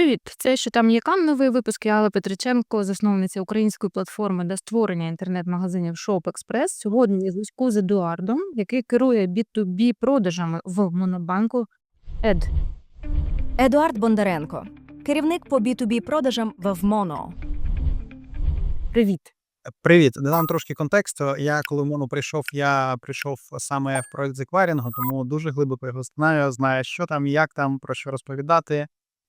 Привіт! Це що там є кам новий випуск. Я Алла Петриченко, засновниця української платформи для створення інтернет-магазинів Shop Express. Сьогодні я зв'язку з Едуардом, який керує B2B продажами в Монобанку Ед. Едуард Бондаренко, керівник по B2B продажам в Вмоно. Привіт! Привіт, додам трошки контексту. Я коли в Моно прийшов, я прийшов саме в проект з еквайрінгу, тому дуже глибоко його знаю, знаю, що там, як там, про що розповідати,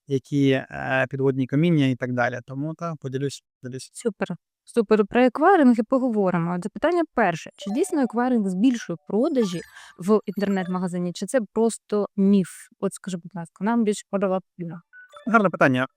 які е, підводні каміння і так далі. Тому та поділюсь, поділюсь. Супер. Супер. Про еквайринг і поговоримо. От Запитання перше: чи дійсно еквайринг збільшує продажі в інтернет-магазині, чи це просто міф? От скажи, будь ласка, нам більш подала піна. Гарне питання.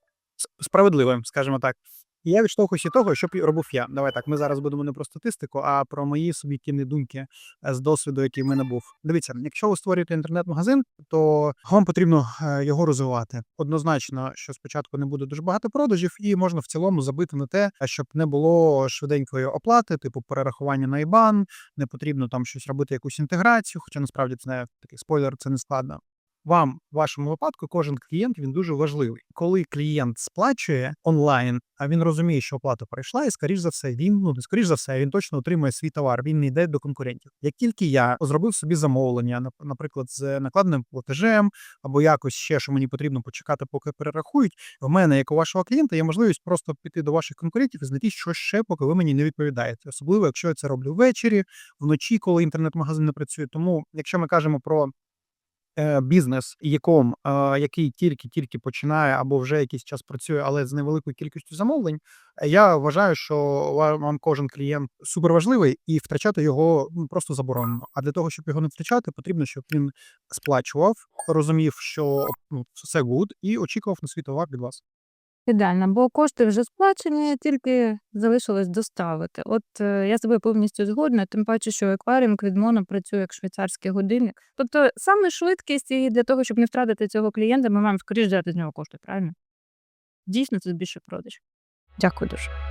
Справедливе, скажімо так. І Я відштовхуюся того, що б робив я. Давай так. Ми зараз будемо не про статистику, а про мої суб'єктивні думки е, з досвіду, який в мене був. Дивіться, якщо ви створюєте інтернет-магазин, то вам потрібно е, його розвивати. Однозначно, що спочатку не буде дуже багато продажів, і можна в цілому забити на те, а щоб не було швиденької оплати, типу перерахування на IBAN, не потрібно там щось робити, якусь інтеграцію. Хоча насправді це не такий спойлер, це не складно. Вам в вашому випадку кожен клієнт він дуже важливий. Коли клієнт сплачує онлайн, а він розуміє, що оплата пройшла, і скоріш за все, він ну не скоріш за все, він точно отримує свій товар. Він не йде до конкурентів. Як тільки я зробив собі замовлення, нап- наприклад, з накладним платежем або якось ще, що мені потрібно почекати, поки перерахують. В мене, як у вашого клієнта, є можливість просто піти до ваших конкурентів і знайти щось ще, поки ви мені не відповідаєте. Особливо, якщо я це роблю ввечері, вночі, коли інтернет-магазин не працює. Тому, якщо ми кажемо про бізнес, яком, е, який тільки-тільки починає або вже якийсь час працює, але з невеликою кількістю замовлень, е, я вважаю, що вам кожен клієнт суперважливий і втрачати його ну, просто заборонено. А для того, щоб його не втрачати, потрібно, щоб він сплачував, розумів, що ну, все гуд, і очікував на свій товар від вас. Ідеально, бо кошти вже сплачені, тільки залишилось доставити. От е, я себе повністю згодна, тим паче, що акваріум квідмона працює як швейцарський годинник. Тобто саме швидкість і для того, щоб не втратити цього клієнта, ми маємо скоріш взяти з нього кошти, правильно? Дійсно, це збільшує продаж. Дякую дуже.